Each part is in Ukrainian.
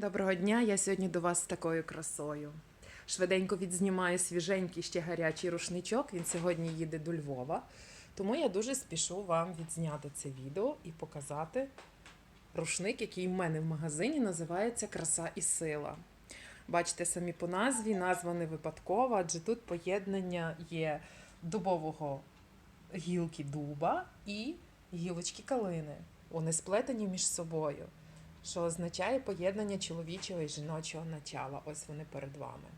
Доброго дня, я сьогодні до вас з такою красою. Швиденько відзнімаю свіженький ще гарячий рушничок. Він сьогодні їде до Львова. Тому я дуже спішу вам відзняти це відео і показати рушник, який в мене в магазині називається Краса і сила. Бачите самі по назві, назва не випадкова, адже тут поєднання є дубового гілки дуба і гілочки калини. Вони сплетені між собою що означає поєднання чоловічого і жіночого начала. Ось вони перед вами.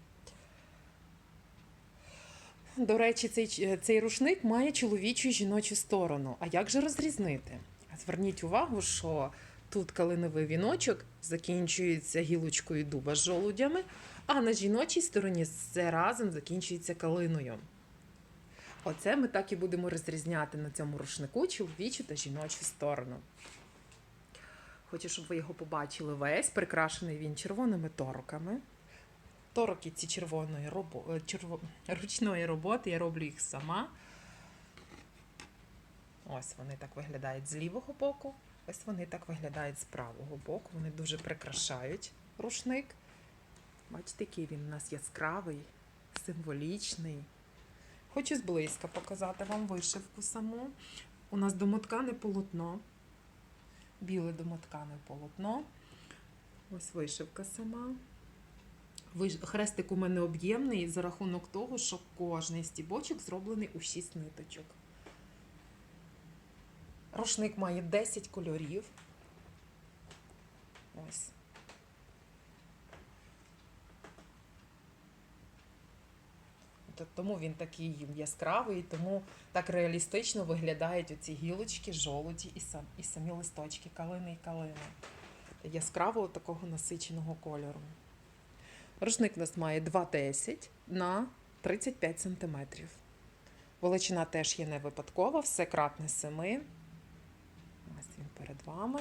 До речі, цей, цей рушник має чоловічу і жіночу сторону. А як же розрізнити? Зверніть увагу, що тут калиновий віночок закінчується гілочкою дуба з жолудями, а на жіночій стороні все разом закінчується калиною. Оце ми так і будемо розрізняти на цьому рушнику чоловічу та жіночу сторону. Хочу, щоб ви його побачили весь. Прикрашений він червоними тороками. Тороки ці червоної робо... е, черво... ручної роботи, я роблю їх сама. Ось вони так виглядають з лівого боку, ось вони так виглядають з правого боку. Вони дуже прикрашають рушник. Бачите, який він у нас яскравий, символічний. Хочу зблизька показати вам вишивку саму. У нас домоткане полотно біле домоткане полотно. Ось вишивка сама. Хрестик у мене об'ємний за рахунок того, що кожний стібочок зроблений у 6 ниточок. Рушник має 10 кольорів. Ось. Тому він такий яскравий, тому так реалістично виглядають оці гілочки, жолуді і, сам, і самі листочки калини і калини. Яскравого такого насиченого кольору. Рушник у нас має 2,10 на 35 см. Величина теж є не випадкова, все кратне 7. Ось він перед вами.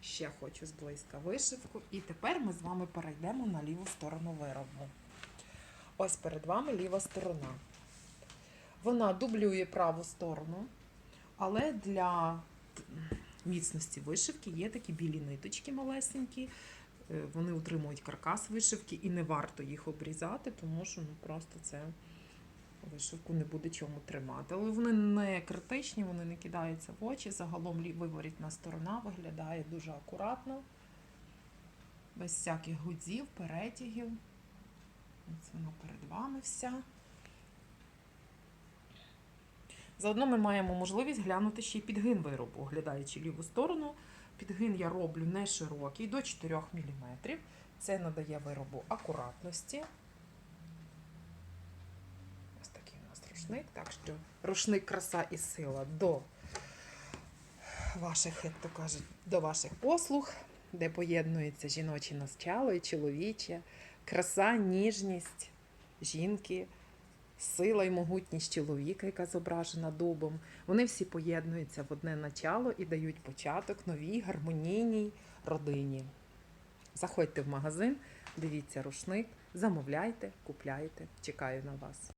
Ще хочу зблизька вишивку. І тепер ми з вами перейдемо на ліву сторону виробу. Ось перед вами ліва сторона. Вона дублює праву сторону, але для міцності вишивки є такі білі ниточки малесенькі. Е, Вони утримують каркас вишивки і не варто їх обрізати, тому що ну, просто це вишивку не буде чому тримати. Але вони не критичні, вони не кидаються в очі. Загалом виворітна сторона виглядає дуже акуратно, без всяких гудзів, перетягів. Вона перед вами вся. Заодно ми маємо можливість глянути ще й підгин виробу, оглядаючи ліву сторону. Підгин я роблю не широкий, до 4 мм. Це надає виробу акуратності. Ось такий у нас рушник. Так що рушник краса і сила до ваших, як то кажуть, до ваших послуг, де поєднується жіноче начало і чоловіче, краса, ніжність жінки, сила і могутність чоловіка, яка зображена дубом. Вони всі поєднуються в одне начало і дають початок новій гармонійній родині. Заходьте в магазин, дивіться рушник, замовляйте, купляйте. Чекаю на вас.